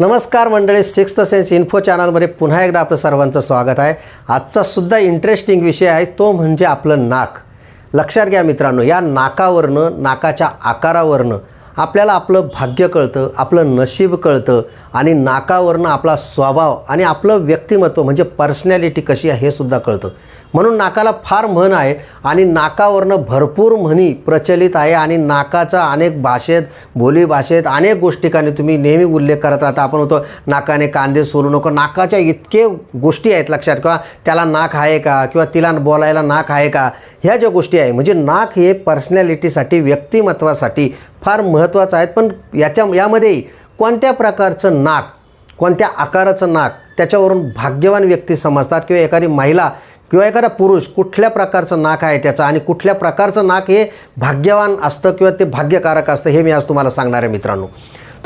नमस्कार मंडळी sixth sense info चॅनलमध्ये पुन्हा एकदा आपलं सर्वांचं स्वागत आहे. आजचा सुद्धा इंटरेस्टिंग विषय आहे तो म्हणजे आपलं नाक. लक्षात घ्या मित्रांनो या नाकावरनं नाकाच्या आकारावरनं आपल्याला आपलं भाग्य कळतं आपलं नशीब कळतं आणि नाकावरनं आपला स्वभाव आणि आपलं व्यक्तिमत्व म्हणजे पर्सनॅलिटी कशी आहे हे सुद्धा कळतं. म्हणून नाकाला फार म्हण आहे आणि नाकावरनं भरपूर म्हणी प्रचलित आहे आणि नाकाचा अनेक भाषेत बोलीभाषेत अनेक गोष्टीकाने तुम्ही नेहमी उल्लेख करत राहता. आपण होतो नाकाने कांदे सोलू नको. नाकाच्या इतके गोष्टी आहेत लक्षात किंवा त्याला नाक आहे का किंवा तिला बोलायला नाक आहे का? ह्या ज्या गोष्टी आहे म्हणजे नाक हे पर्सनॅलिटीसाठी व्यक्तिमत्वासाठी फार महत्त्वाचं आहेत. पण याच्या यामध्ये कोणत्या प्रकारचं नाक कोणत्या आकाराचं नाक त्याच्यावरून भाग्यवान व्यक्ती समजतात किंवा एखादी महिला किंवा एखादा पुरुष कुठल्या प्रकारचं नाक आहे त्याचं आणि कुठल्या प्रकारचं नाक हे भाग्यवान असतं किंवा ते भाग्यकारक असतं हे मी आज तुम्हाला सांगणार आहे मित्रांनो.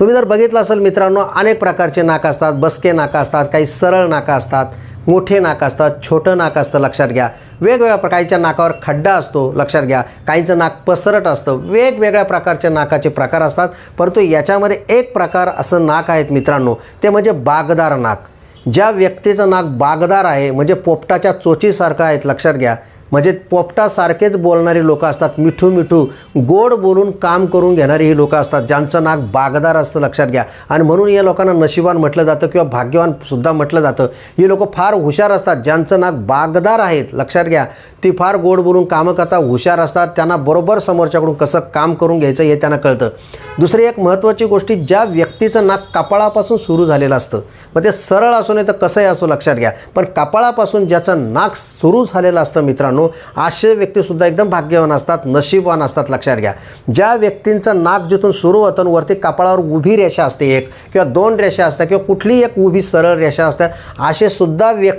तुम्ही जर बघितलं असेल मित्रांनो अनेक प्रकारचे नाक असतात बसके नाका असतात काही सरळ नाका असतात मोठे नाक असतात छोटं नाक असतं लक्षात घ्या. वेगवेगळ्या प्रकारच्या नाकावर खड्डा असतो लक्षात घ्या. काहींचं नाक पसरट असतं वेगवेगळ्या प्रकारच्या नाकाचे प्रकार असतात. परंतु याच्यामध्ये एक प्रकार असं नाक आहेत मित्रांनो ते म्हणजे बागदार नाक. ज्या व्यक्तीचं नाक बागदार आहे म्हणजे पोपटाच्या चोचीसारखं आहेत लक्षात घ्या. म्हणजे पोपटासारखेच बोलणारी लोकं असतात. मिठू मिठू गोड बोलून काम करून घेणारी ही लोकं असतात ज्यांचं नाक बागदार असतं लक्षात घ्या. आणि म्हणून या लोकांना नशिबान म्हटलं जातं किंवा भाग्यवान सुद्धा म्हटलं जातं. ही लोकं फार हुशार असतात ज्यांचं नाक बागदार आहेत लक्षात घ्या. ती फार गोड बोलून कामं करता हुशार असतात त्यांना बरोबर समोरच्याकडून कसं काम करून घ्यायचं हे त्यांना कळतं. दुसरी एक महत्त्वाची गोष्टी ज्या व्यक्तीचं नाक कपाळापासून सुरू झालेलं असतं. मग ते सरळ असो नाही तर कसंही असो लक्षात घ्या. पण कपाळापासून ज्याचं नाक सुरू झालेलं असतं मित्रांनो असे व्यक्तीसुद्धा एकदम भाग्यवान असतात नशीबवान असतात लक्षात घ्या. ज्या व्यक्तींचं नाक जिथून सुरू होतं आणि वरती कपाळावर उभी रेषा असते एक किंवा दोन रेषा असतात किंवा कुठली एक उभी सरळ रेषा असतात असे सुद्धा व्यक्ती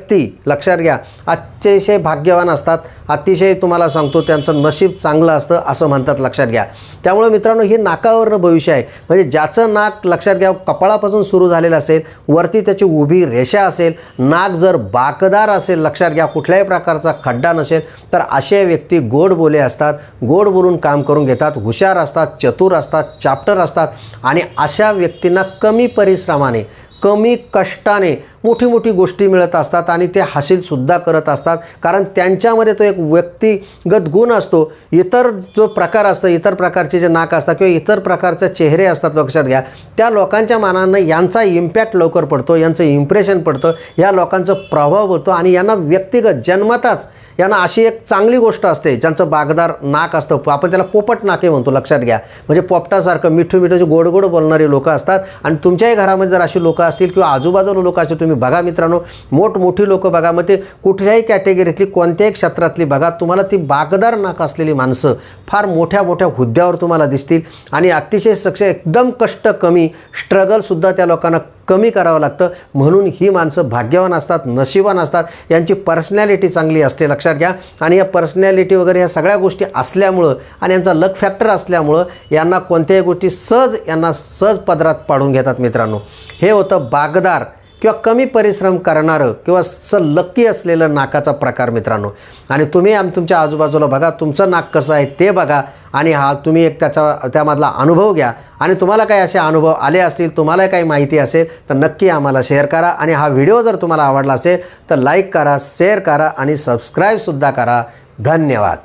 लक्षात घ्या अतिशय भाग्यवान असतात. अतिशय तुम्हाला सांगतो त्यांचं नशीब चांगलं असतं असं म्हणतात लक्षात घ्या. त्यामुळे मित्रांनो हे नाकावरनं भविष्य आहे. म्हणजे ज्याचं नाक लक्षात घ्या कपाळापासून सुरू झालेलं असेल वरती त्याची उभी रेषा असेल नाक जर बाकदार असेल लक्षात घ्या कुठल्याही प्रकारचा खड्डा नसेल तर असे व्यक्ती गोड बोले असतात. गोड बोलून काम करून घेतात हुशार असतात चतुर असतात चाप्टर असतात. आणि अशा व्यक्तींना कमी परिश्रमाने कमी कष्टाने मोठी मोठी गोष्टी मिळत असतात आणि ते हासिलसुद्धा करत असतात. कारण त्यांच्यामध्ये तो एक व्यक्तिगत गुण असतो. इतर जो प्रकार असतो इतर प्रकारचे जे नाक असतात किंवा इतर प्रकारचे चेहरे असतात लक्षात घ्या. त्या लोकांच्या मानानं यांचा इम्पॅक्ट लवकर पडतो यांचं इम्प्रेशन पडतं या लोकांचा प्रभाव होतो आणि यांना व्यक्तिगत जन्मताच यांना अशी एक चांगली गोष्ट असते ज्यांचं बागदार नाक असतं. आपण त्याला पोपट नाके म्हणतो लक्षात घ्या. म्हणजे पोपटासारखं मिठू मिठूचे गोड गोड बोलणारी लोकं असतात. आणि तुमच्याही घरामध्ये जर अशी लोकं असतील किंवा आजूबाजूला लोकं असे तुम्ही बघा मित्रांनो मोठमोठी लोकं बघा. मग ते कुठल्याही कॅटेगरीतली कोणत्याही क्षेत्रातली बघा तुम्हाला ती बागदार नाक असलेली माणसं फार मोठ्या मोठ्या हुद्द्यावर तुम्हाला दिसतील. आणि अतिशय सक्ष एकदम कष्ट कमी स्ट्रगलसुद्धा त्या लोकांना कमी करावं लागतं. म्हणून ही माणसं भाग्यवान असतात नशिबान असतात. यांची पर्सनॅलिटी चांगली असते लक्षात घ्या. आणि या पर्सनॅलिटी वगैरे ह्या सगळ्या गोष्टी असल्यामुळं आणि यांचा लक फॅक्टर असल्यामुळं यांना कोणत्याही गोष्टी सहज यांना सहज पदरात पाडून घेतात मित्रांनो. हे होतं बागदार किंवा कमी परिश्रम करणारं किंवा स लक्की असलेलं नाकाचा प्रकार मित्रांनो. आणि तुम्ही आम तुमच्या आजूबाजूला बघा तुमचं नाक कसं आहे ते बघा. आणि हा तुम्ही एक त्याचा त्यामधला अनुभव घ्या. आणि तुम्हाला काही असे अनुभव आले असतील तुम्हाला काही माहिती असेल तर नक्की आम्हाला शेअर करा. आणि हा व्हिडिओ जर तुम्हाला आवडला असेल तर लाईक करा शेअर करा आणि सबस्क्राईबसुद्धा करा. धन्यवाद.